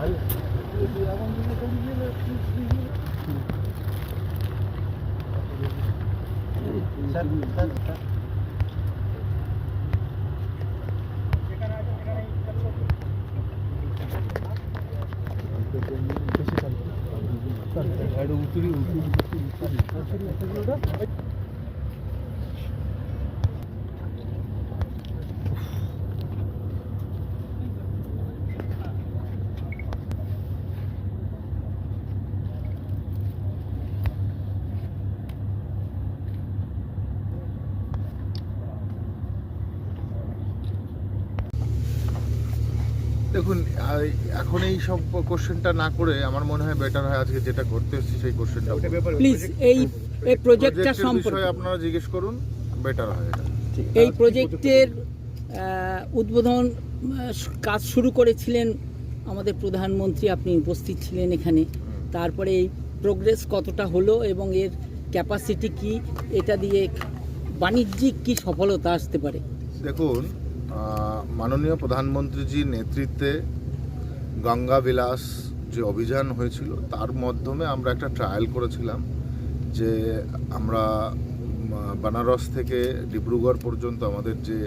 Hayır. Sen, sen, sen. कशी चालते उतरी उतरी उतरी उतरी দেখুন এখন এই সব কোশ্চেনটা না করে আমার মনে হয় বেটার হয় আজকে যেটা করতে হচ্ছে সেই কোশ্চেনটা প্লিজ এই এই প্রজেক্টটা সম্পর্কে বিষয়ে আপনারা জিজ্ঞেস করুন বেটার হয় এটা। এই প্রজেক্টের উদ্বোধন কাজ শুরু করেছিলেন আমাদের প্রধানমন্ত্রী আপনি উপস্থিত ছিলেন এখানে। তারপরে এই প্রোগ্রেস কতটা হলো এবং এর ক্যাপাসিটি কি এটা দিয়ে বাণিজ্যিক কি সফলতা আসতে পারে? দেখুন মাননীয় প্রধানমন্ত্রীজির নেতৃত্বে গঙ্গা বিলাস যে অভিযান হয়েছিল, তার মাধ্যমে আমরা একটা ট্রায়াল করেছিলাম যে আমরা বেনারস থেকে ডিব্রুগড় পর্যন্ত আমাদের যে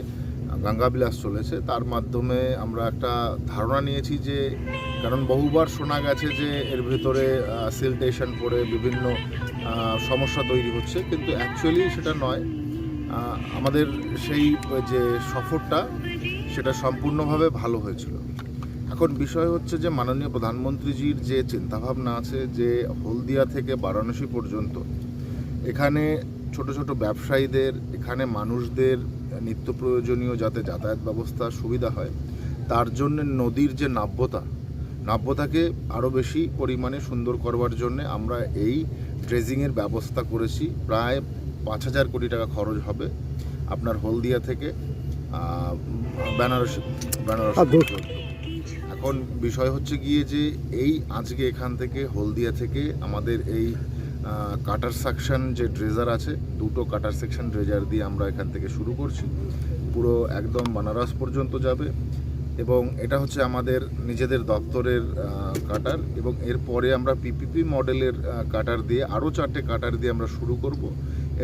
গঙ্গা বিলাস চলেছে, তার মাধ্যমে আমরা একটা ধারণা নিয়েছি যে, কারণ বহুবার শোনা গেছে যে এর ভেতরে সিলটেশন পড়ে বিভিন্ন সমস্যা তৈরি হচ্ছে, কিন্তু অ্যাকচুয়ালি সেটা নয়। আমাদের সেই যে সফরটা সেটা সম্পূর্ণভাবে ভালো হয়েছিল। এখন বিষয় হচ্ছে যে মাননীয় প্রধানমন্ত্রীজির যে চিন্তাভাবনা আছে, যে হলদিয়া থেকে বারাণসী পর্যন্ত এখানে ছোট ছোট ব্যবসায়ীদের, এখানে মানুষদের নিত্য প্রয়োজনীয় যাতে যাতায়াত ব্যবস্থা সুবিধা হয়, তার জন্য নদীর যে নাব্যতা, নাব্যতাকে আরও বেশি পরিমাণে সুন্দর করবার জন্য আমরা এই ড্রেজিংয়ের ব্যবস্থা করেছি। প্রায় পাঁচ হাজার কোটি টাকা খরচ হবে আপনার হলদিয়া থেকে। বেনারসি বেনারস। এখন বিষয় হচ্ছে গিয়ে যে এই আজকে এখান থেকে হলদিয়া থেকে আমাদের এই কাটার সেকশন যে ড্রেজার আছে দুটো কাটার সেকশন ড্রেজার দিয়ে আমরা এখান থেকে শুরু করছি। পুরো একদম বানারস পর্যন্ত যাবে এবং এটা হচ্ছে আমাদের নিজেদের দপ্তরের কাটার এবং এরপরে আমরা পিপিপি মডেলের কাটার দিয়ে আরও চারটে কাটার দিয়ে আমরা শুরু করব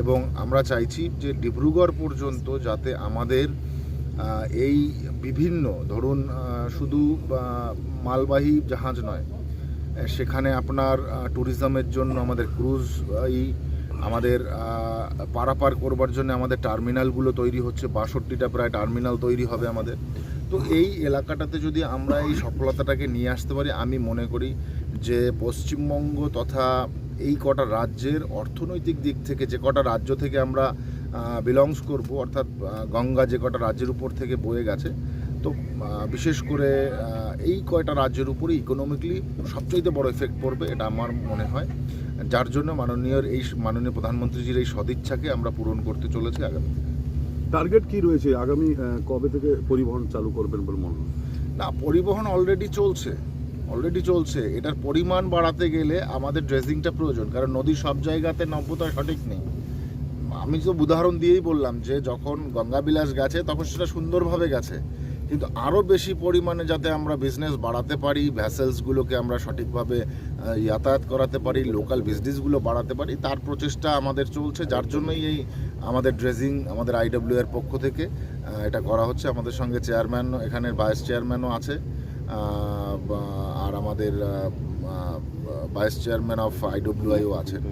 এবং আমরা চাইছি যে ডিব্রুগড় পর্যন্ত যাতে আমাদের এই বিভিন্ন, ধরুন শুধু মালবাহী জাহাজ নয় সেখানে আপনার ট্যুরিজমের জন্য আমাদের ক্রুজ এই আমাদের পারাপার করবার জন্য আমাদের টার্মিনালগুলো তৈরি হচ্ছে, বাষট্টিটা প্রায় টার্মিনাল তৈরি হবে আমাদের। তো এই এলাকাটাতে যদি আমরা এই সফলতাটাকে নিয়ে আসতে পারি, আমি মনে করি যে পশ্চিমবঙ্গ তথা এই কটা রাজ্যের অর্থনৈতিক দিক থেকে, যে কটা রাজ্য থেকে আমরা বিলংস করব অর্থাৎ গঙ্গা যে কটা রাজ্যের উপর থেকে বয়ে গেছে তো বিশেষ করে এই কয়টা রাজ্যের উপরে ইকোনমিকলি সবচাইতে বড় এফেক্ট পড়বে এটা আমার মনে হয়। যার জন্য মাননীয় এই মাননীয় প্রধানমন্ত্রীজির এই সদিচ্ছাকে আমরা পূরণ করতে চলেছি আগামী টার্গেট কি রয়েছে? আগামী কবে থেকে পরিবহন চালু করবেন বলে মনে না পরিবহন অলরেডি চলছে অলরেডি চলছে। এটার পরিমাণ বাড়াতে গেলে আমাদের ড্রেসিংটা প্রয়োজন কারণ নদী সব জায়গাতে নব্যতা সঠিক নেই। আমি তো উদাহরণ দিয়েই বললাম যে যখন গঙ্গাবিলাস গেছে, তখন সেটা সুন্দরভাবে গেছে। কিন্তু আরও বেশি পরিমাণে যাতে আমরা বিজনেস বাড়াতে পারি ভ্যাসেলসগুলোকে আমরা সঠিকভাবে যাতায়াত করাতে পারি লোকাল বিজনেসগুলো বাড়াতে পারি, তার প্রচেষ্টা আমাদের চলছে। যার জন্যই এই আমাদের ড্রেজিং আমাদের আইডব্লিউ এর পক্ষ থেকে এটা করা হচ্ছে। আমাদের সঙ্গে চেয়ারম্যান এখানের ভাইস চেয়ারম্যানও আছে। আর আমাদের ভাইস চেয়ারম্যান অফ আইডব্লিউআইও আছেন